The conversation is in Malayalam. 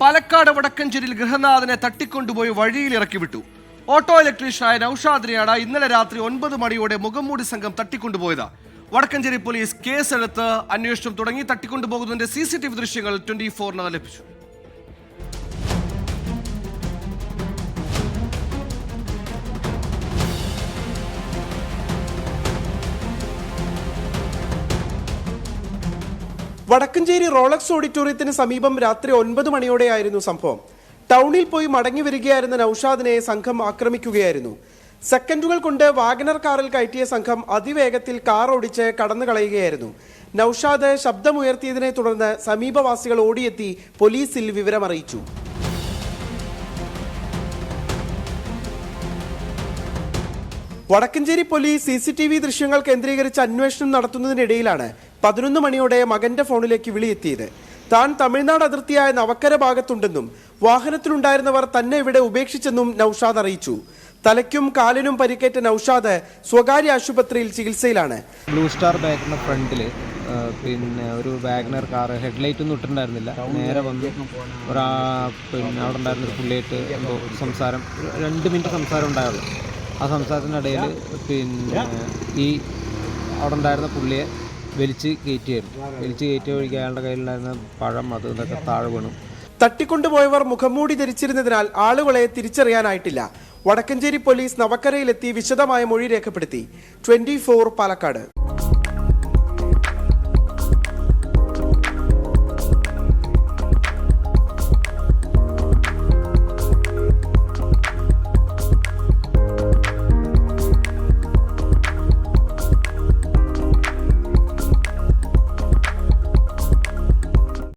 പാലക്കാട് വടക്കഞ്ചേരിയിൽ ഗൃഹനാഥനെ തട്ടിക്കൊണ്ടുപോയി വഴിയിൽ ഇറക്കി വിട്ടു. ഓട്ടോ ഇലക്ട്രീഷ്യനായ നൌഷാദ്രിയാണ് ഇന്നലെ രാത്രി ഒൻപത് മണിയോടെ മുഖംമൂടി സംഘം തട്ടിക്കൊണ്ടുപോയത്. വടക്കഞ്ചേരി പോലീസ് കേസെടുത്ത് അന്വേഷണം തുടങ്ങി തട്ടിക്കൊണ്ടുപോകുന്നതിന്റെ സി സി ടി വി ദൃശ്യങ്ങൾ ട്വന്റി ഫോറിന് ലഭിച്ചു. വടക്കഞ്ചേരി റോളക്സ് ഓഡിറ്റോറിയത്തിന് സമീപം രാത്രി ഒൻപത് മണിയോടെയായിരുന്നു സംഭവം. ടൗണിൽ പോയി മടങ്ങി വരികയായിരുന്ന നൌഷാദിനെ സംഘം ആക്രമിക്കുകയായിരുന്നു. സെക്കൻഡുകൾ കൊണ്ട് വാഗനർ കാറിൽ കയറ്റിയ സംഘം അതിവേഗത്തിൽ കാർ ഓടിച്ച് കടന്നു കളയുകയായിരുന്നു നൌഷാദ് ശബ്ദമുയർത്തിയതിനെ തുടർന്ന് സമീപവാസികൾ ഓടിയെത്തി പോലീസിൽ വിവരമറിയിച്ചു. Vadakkanchery police C C T V ദൃശ്യങ്ങൾ കേന്ദ്രീകരിച്ച് അന്വേഷണം നടത്തുന്നതിനിടയിലാണ് പതിനൊന്ന് മണിയോടെ മകന്റെ ഫോണിലേക്ക് വിളിയെത്തിയത്. താൻ തമിഴ്നാട് അതിർത്തിയായ നവക്കര ഭാഗത്തുണ്ടെന്നും വാഹനത്തിലുണ്ടായിരുന്നവർ തന്നെ ഇവിടെ ഉപേക്ഷിച്ചെന്നും നൌഷാദ് അറിയിച്ചു. തലയ്ക്കും കാലിനും പരിക്കേറ്റ നൌഷാദ് സ്വകാര്യ ആശുപത്രിയിൽ ചികിത്സയിലാണ്. ബ്ലൂ സ്റ്റാർ ബാഗിന്റെ ഫ്രണ്ടിൽ പിന്നെ ഒരു വാഗ്നർ കാർ ഹെഡ്ലൈറ്റ് ഒന്നും ഇട്ടിട്ടുണ്ടായിരുന്നില്ല. നേരെ വന്ന്. ഒരാ പിന്നെ അവിടെ ഉണ്ടായിരുന്ന ഒരു പുള്ളിയായിട്ട് സംസാരം രണ്ട് മിനിറ്റ് സംസാരം ഉണ്ടായുള്ളൂ ആ സംസാരത്തിനിടയിൽ പിന്നെ ഈ അവിടെ ഉണ്ടായിരുന്ന പുള്ളിയെ വലിച്ച് കയറ്റിയായിരുന്നു. വലിച്ച് കയറ്റിയ വഴിക്ക് അയാളുടെ കയ്യിലുണ്ടായിരുന്ന പഴം അത് ഇതൊക്കെ താഴെ വീണു. തട്ടിക്കൊണ്ടുപോയവർ മുഖംമൂടി ധരിച്ചിരുന്നതിനാൽ ആളുകളെ തിരിച്ചറിയാനായിട്ടില്ല. വടക്കഞ്ചേരി പോലീസ് നവക്കരയിലെത്തി വിശദമായ മൊഴി രേഖപ്പെടുത്തി. Twenty four Palakkad.